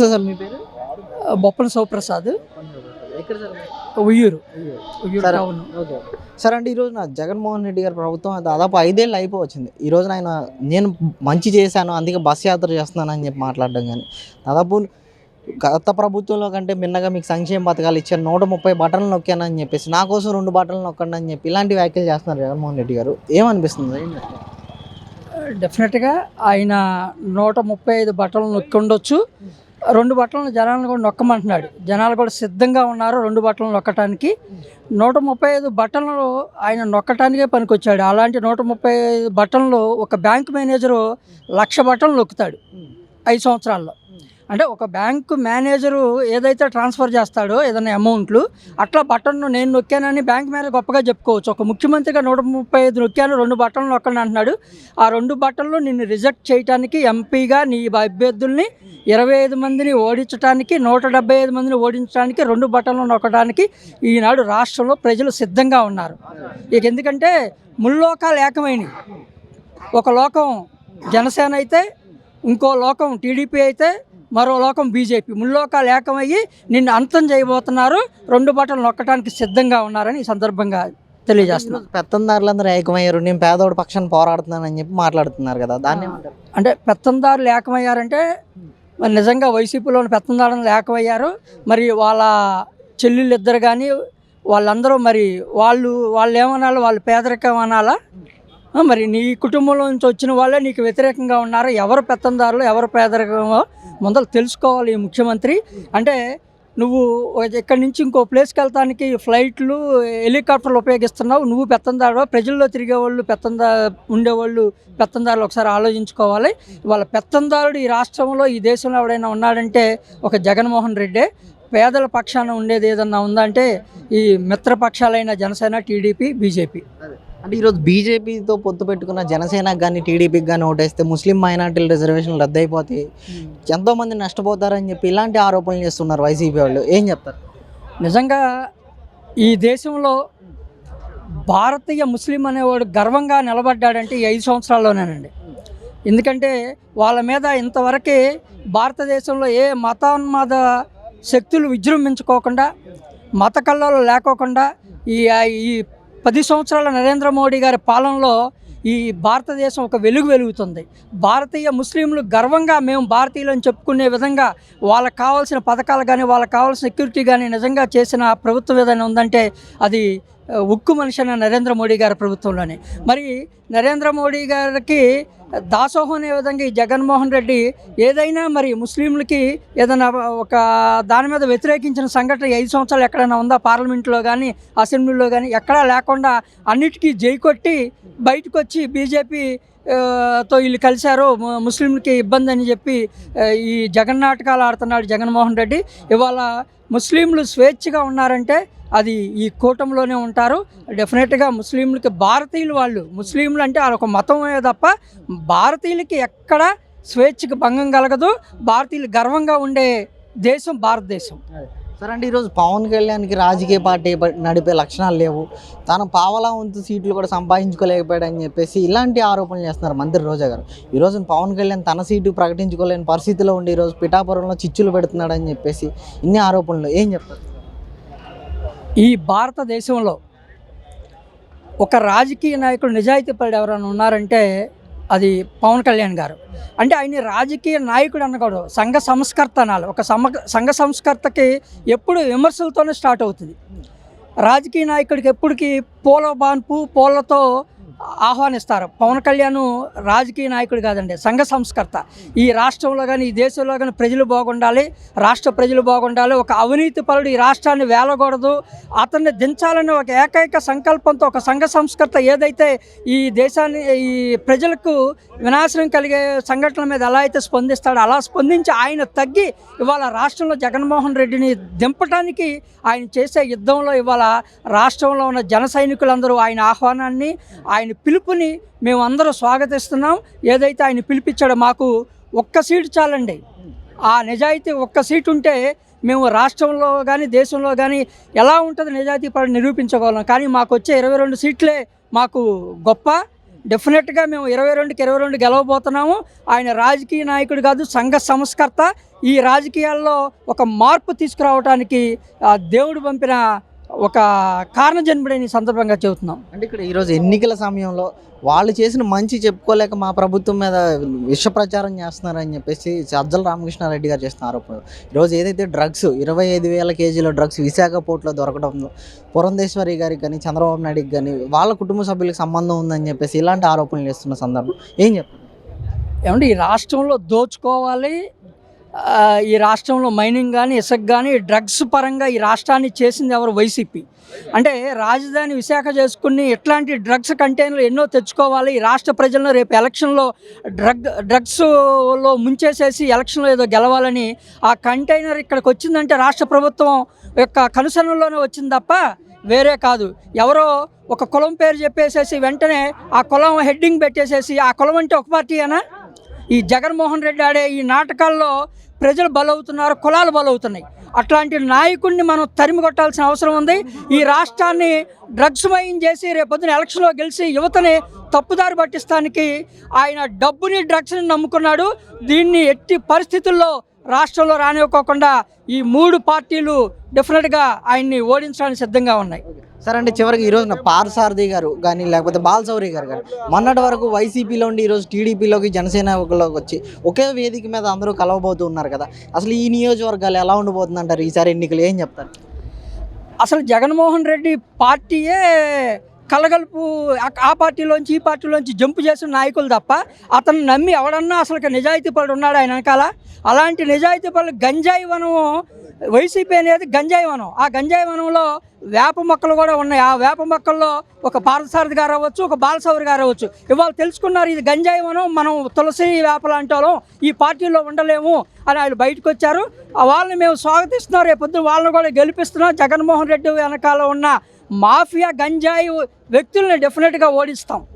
Sir మీ పేరు? బొప్పన శివప్రసాద్ ఉయ్యూరు. సరే. అంటే ఈరోజు నా జగన్మోహన్ రెడ్డి గారి ప్రభుత్వం దాదాపు ఐదేళ్ళు అయిపోవచ్చింది ఈ రోజు ఆయన నేను మంచి చేశాను అందుకే బస్ యాత్ర చేస్తున్నాను అని చెప్పి మాట్లాడడం కానీ దాదాపు గత ప్రభుత్వంలో కంటే మిన్నగా మీకు సంక్షేమ పథకాలు ఇచ్చాను నూట ముప్పై బటన్లు నొక్కాను అని చెప్పేసి నా కోసం రెండు బటన్లు నొక్కండి అని చెప్పి ఇలాంటి వ్యాఖ్యలు చేస్తున్నారు జగన్మోహన్ రెడ్డి గారు. ఏమనిపిస్తుంది? డెఫినెట్గా ఆయన నూట ముప్పై ఐదు బట్టలు నొక్కి ఉండొచ్చు. రెండు బట్టలను జనాలను కూడా నొక్కమంటున్నాడు. జనాలు కూడా సిద్ధంగా ఉన్నారు రెండు బట్టలు నొక్కటానికి. నూట ముప్పై ఐదు బట్టలను ఆయన నొక్కటానికే పనికొచ్చాడు. అలాంటి నూట ముప్పై ఐదు బట్టలను ఒక బ్యాంక్ మేనేజరు లక్ష బట్టలు నొక్కుతాడు ఐదు సంవత్సరాల్లో. అంటే ఒక బ్యాంకు మేనేజరు ఏదైతే ట్రాన్స్ఫర్ చేస్తాడో ఏదైనా అమౌంట్లు అట్లా బటన్ను నేను నొక్కానని బ్యాంక్ మీద గొప్పగా చెప్పుకోవచ్చు. ఒక ముఖ్యమంత్రిగా నూట ముప్పై ఐదు నొక్కాను రెండు బట్టలు నొక్కండి అంటున్నాడు. ఆ రెండు బట్టలు నిన్ను రిజెక్ట్ చేయడానికి ఎంపీగా నీ అభ్యర్థుల్ని ఇరవై ఐదు మందిని ఓడించడానికి నూట డెబ్బై ఐదు మందిని ఓడించడానికి రెండు బట్టలు నొక్కడానికి ఈనాడు రాష్ట్రంలో ప్రజలు సిద్ధంగా ఉన్నారు. ఇక ఎందుకంటే ముల్లోకాలు ఏకమైనవి. ఒక లోకం జనసేన అయితే ఇంకో లోకం టీడీపీ అయితే మరో లోకం బీజేపీ. ముల్లోకాలు ఏకమయ్యి నిన్ను అంతం చేయబోతున్నారు. రెండు బట్టలు నొక్కడానికి సిద్ధంగా ఉన్నారని ఈ సందర్భంగా తెలియజేస్తున్నారు పెత్తందారులందరూ ఏకమయ్యారు. నేను పేదోడి పక్షాన్ని పోరాడుతున్నాను అని చెప్పి మాట్లాడుతున్నారు కదా దాన్ని అంటే పెత్తందారులు ఏకమయ్యారంటే మరి నిజంగా వైసీపీలోని పెత్తందారులు ఏకమయ్యారు. మరి వాళ్ళ చెల్లెళ్ళు ఇద్దరు కానీ వాళ్ళందరూ మరి వాళ్ళు వాళ్ళు ఏమనాలి వాళ్ళు పేదరికం అనాలా? మరి నీ కుటుంబంలో నుంచి వచ్చిన వాళ్ళే నీకు వ్యతిరేకంగా ఉన్నారు? ఎవరు పెత్తందారులు ఎవరు పేదరికమో ముందర తెలుసుకోవాలి ఈ ముఖ్యమంత్రి. అంటే నువ్వు ఇక్కడి నుంచి ఇంకో ప్లేస్కి వెళ్తానికి ఫ్లైట్లు హెలికాప్టర్లు ఉపయోగిస్తున్నావు. నువ్వు పెత్తందారు ప్రజల్లో తిరిగేవాళ్ళు పెత్తందా ఉండేవాళ్ళు పెత్తందారులు ఒకసారి ఆలోచించుకోవాలి. వాళ్ళ పెత్తందారుడు ఈ రాష్ట్రంలో ఈ దేశంలో ఎవడైనా ఉన్నాడంటే ఒక జగన్మోహన్ రెడ్డే. పేదల పక్షాన ఉండేది ఏదన్నా ఉందంటే ఈ మిత్రపక్షాలైన జనసేన టీడీపీ బీజేపీ. అంటే ఈరోజు బీజేపీతో పొత్తు పెట్టుకున్న జనసేనకు కానీ టీడీపీకి కానీ ఓటేస్తే ముస్లిం మైనార్టీల రిజర్వేషన్లు రద్దయిపోతాయి ఎంతో మంది నష్టపోతారని చెప్పి ఇలాంటి ఆరోపణలు చేస్తున్నారు వైసీపీ వాళ్ళు. ఏం చెప్తారు? నిజంగా ఈ దేశంలో భారతీయ ముస్లిం అనేవాడు గర్వంగా నిలబడ్డాడంటే ఈ ఐదు సంవత్సరాల్లోనేనండి. ఎందుకంటే వాళ్ళ మీద ఇంతవరకే భారతదేశంలో ఏ మతోన్మాద శక్తులు విజృంభించుకోకుండా మత కల్లోలు లేకోకుండా ఈ ఈ పది సంవత్సరాల నరేంద్ర మోడీ గారి పాలనలో ఈ భారతదేశం ఒక వెలుగు వెలుగుతుంది. భారతీయ ముస్లింలు గర్వంగా మేము భారతీయులని చెప్పుకునే విధంగా వాళ్ళకి కావాల్సిన పథకాలు కానీ వాళ్ళకి కావాల్సిన సెక్యూరిటీ కానీ నిజంగా చేసిన ప్రభుత్వం ఏదైనా ఉందంటే అది ఉక్కు మనిషి నరేంద్ర మోడీ గారి ప్రభుత్వంలోనే. మరి నరేంద్ర మోడీ గారికి దాసోహం అనే విధంగా ఈ జగన్మోహన్ రెడ్డి ఏదైనా మరి ముస్లింలకి ఏదైనా ఒక దాని మీద వ్యతిరేకించిన సంఘటన ఐదు సంవత్సరాలు ఎక్కడైనా ఉందా? పార్లమెంట్లో కానీ అసెంబ్లీలో కానీ ఎక్కడా లేకుండా అన్నిటికీ జై కొట్టి బయటకు వచ్చి బీజేపీ తో వీళ్ళు కలిశారు ముస్లింలకి ఇబ్బంది అని చెప్పి ఈ జగన్నాటకాలు ఆడుతున్నాడు జగన్మోహన్ రెడ్డి. ఇవాళ ముస్లింలు స్వేచ్ఛగా ఉన్నారంటే అది ఈ కూటంలోనే ఉంటారు. డెఫినెట్గా ముస్లింలకి భారతీయులు వాళ్ళు ముస్లింలు అంటే వాళ్ళొక మతమే తప్ప భారతీయులకి ఎక్కడ స్వేచ్ఛకు భంగం కలగదు. భారతీయులు గర్వంగా ఉండే దేశం భారతదేశం. సార్ అంటే ఈరోజు పవన్ కళ్యాణ్కి రాజకీయ పార్టీ నడిపే లక్షణాలు లేవు. తన పావలా వంతు సీట్లు కూడా సంపాదించుకోలేకపోయాడు అని చెప్పేసి ఇలాంటి ఆరోపణలు చేస్తున్నారు మంత్రి రోజా గారు. ఈరోజు పవన్ కళ్యాణ్ తన సీటు ప్రకటించుకోలేని పరిస్థితిలో ఉండి ఈరోజు పిఠాపురంలో చిచ్చులు పెడుతున్నాడని చెప్పేసి ఇన్ని ఆరోపణలు ఏం చెప్తారు? ఈ భారతదేశంలో ఒక రాజకీయ నాయకుడు నిజాయితీ పరుడు ఎవరైనా ఉన్నారంటే అది పవన్ కళ్యాణ్ గారు. అంటే ఆయన రాజకీయ నాయకుడు అనకూడదు. సంఘ సంస్కర్త అనాలి ఒక సమ సంఘ సంస్కర్తకి ఎప్పుడు విమర్శలతోనే స్టార్ట్ అవుతుంది. రాజకీయ నాయకుడికి ఎప్పటికీ పూల బాన్పు పూలతో ఆహ్వానిస్తారు. పవన్ కళ్యాణ్ రాజకీయ నాయకుడు కాదండి సంఘ సంస్కర్త. ఈ రాష్ట్రంలో కానీ ఈ దేశంలో కానీ ప్రజలు బాగుండాలి రాష్ట్ర ప్రజలు బాగుండాలి ఒక అవినీతి పరుడు ఈ రాష్ట్రాన్ని వేలకూడదు అతన్ని దించాలనే ఒక ఏకైక సంకల్పంతో ఒక సంఘ సంస్కర్త ఏదైతే ఈ దేశాన్ని ఈ ప్రజలకు వినాశనం కలిగే సంఘటనల మీద ఎలా అయితే స్పందిస్తాడో అలా స్పందించి ఆయన తగ్గి ఇవాళ రాష్ట్రంలో జగన్మోహన్ రెడ్డిని దింపటానికి ఆయన చేసే యుద్ధంలో ఇవాళ రాష్ట్రంలో ఉన్న జన సైనికులందరూ ఆయన ఆహ్వానాన్ని ఆయన పిలుపుని మేము అందరూ స్వాగతిస్తున్నాం. ఏదైతే ఆయన పిలిపించాడో మాకు ఒక్క సీటు చాలండి. ఆ నిజాయితీ ఒక్క సీటు ఉంటే మేము రాష్ట్రంలో కానీ దేశంలో కానీ ఎలా ఉంటుంది నిజాయితీ పడి నిరూపించగలం కానీ మాకు వచ్చే ఇరవై రెండు సీట్లే మాకు గొప్ప. డెఫినెట్గా మేము ఇరవై రెండుకి ఇరవై రెండు గెలవబోతున్నాము. ఆయన రాజకీయ నాయకుడు కాదు సంఘ సంస్కర్త. ఈ రాజకీయాల్లో ఒక మార్పు తీసుకురావడానికి ఆ, దేవుడు పంపిన ఒక కారణజన్ముడని ఈ సందర్భంగా చెబుతున్నాం. అంటే ఇక్కడ ఈరోజు ఎన్నికల సమయంలో వాళ్ళు చేసిన మంచి చెప్పుకోలేక మా ప్రభుత్వం మీద విష ప్రచారం చేస్తున్నారని చెప్పేసి సజ్జల రామకృష్ణారెడ్డి గారు చేస్తున్న ఆరోపణ ఈరోజు ఏదైతే డ్రగ్స్ ఇరవై ఐదు వేల కేజీల డ్రగ్స్ విశాఖ పోర్ట్లో దొరకడం పురంధేశ్వరి గారికి కానీ చంద్రబాబు నాయుడుకి కానీ వాళ్ళ కుటుంబ సభ్యులకు సంబంధం ఉందని చెప్పేసి ఇలాంటి ఆరోపణలు చేస్తున్న సందర్భం. ఏం చెప్తారు ఏమంటే ఈ రాష్ట్రంలో దోచుకోవాలి ఈ రాష్ట్రంలో మైనింగ్ కానీ ఇసుక కానీ డ్రగ్స్ పరంగా ఈ రాష్ట్రాన్ని చేసింది ఎవరు? వైసీపీ. అంటే రాజధాని విశాఖ చేసుకుని ఇట్లాంటి డ్రగ్స్ కంటైనర్లు ఎన్నో తెచ్చుకోవాలి? ఈ రాష్ట్ర ప్రజలను రేపు ఎలక్షన్లో డ్రగ్ డ్రగ్స్లో ముంచేసేసి ఎలక్షన్లో ఏదో గెలవాలని ఆ కంటైనర్ ఇక్కడికి వచ్చిందంటే రాష్ట్ర ప్రభుత్వం యొక్క కనుసరణలోనే వచ్చింది తప్ప వేరే కాదు. ఎవరో ఒక కులం పేరు చెప్పేసేసి వెంటనే ఆ కులం హెడ్డింగ్ పెట్టేసేసి ఆ కులం అంటే ఒక పార్టీయేనా? ఈ జగన్మోహన్ రెడ్డి ఆడే ఈ నాటకాల్లో ప్రజలు బలవుతున్నారు కులాలు బలవుతున్నాయి. అట్లాంటి నాయకుడిని మనం తరిమి కొట్టాల్సిన అవసరం ఉంది. ఈ రాష్ట్రాన్ని డ్రగ్స్ మయం చేసి రేపొద్దున ఎలక్షన్లో గెలిచి యువతని తప్పుదారి పట్టిస్తానికి ఆయన డబ్బుని డ్రగ్స్ని నమ్ముకున్నాడు. దీన్ని ఎట్టి పరిస్థితుల్లో రాష్ట్రంలో రానివ్వకోకుండా ఈ మూడు పార్టీలు డెఫినెట్గా ఆయన్ని ఓడించడానికి సిద్ధంగా ఉన్నాయి. సరే అంటే చివరికి ఈరోజు నా పార్సారథి గారు కానీ లేకపోతే బాలసౌరి గారు కానీ మొన్నటి వరకు వైసీపీలో ఉండి ఈరోజు టీడీపీలోకి జనసేనలోకి వచ్చి ఒకే వేదిక మీద అందరూ కలవబోతూ ఉన్నారు కదా. అసలు ఈ నియోజకవర్గాలు ఎలా ఉండబోతుంది అంటారు ఈసారి ఎన్నికలు ఏం చెప్తారు? అసలు జగన్మోహన్ రెడ్డి పార్టీయే కలగలుపు ఆ- పార్టీలోంచి ఈ పార్టీలోంచి జంపు చేసిన నాయకులు తప్ప అతను నమ్మి ఎవడన్నా అసలు నిజాయితీ పరుడు ఉన్నాడు ఆయన వెనకాల? అలాంటి నిజాయితీ పరులు గంజాయి వనం వైసీపీ అనేది గంజాయి వనం. ఆ గంజాయి వనంలో వేప మొక్కలు కూడా ఉన్నాయి. ఆ వేప మొక్కల్లో ఒక పార్థసారథి గారు అవ్వచ్చు ఒక బాలసౌరి గారు అవ్వచ్చు. ఇవాళ తెలుసుకున్నారు ఇది గంజాయి వనం మనం తులసి వేప లాంటి ఈ పార్టీలో ఉండలేము అని ఆయన బయటకు వచ్చారు. వాళ్ళని మేము స్వాగతిస్తున్నాం. రేపు వాళ్ళని కూడా గెలిపిస్తున్నాం. జగన్మోహన్ రెడ్డి వెనకాల ఉన్న మాఫియా గంజాయి వ్యక్తుల్ని డెఫినెట్గా ఓడిస్తాం.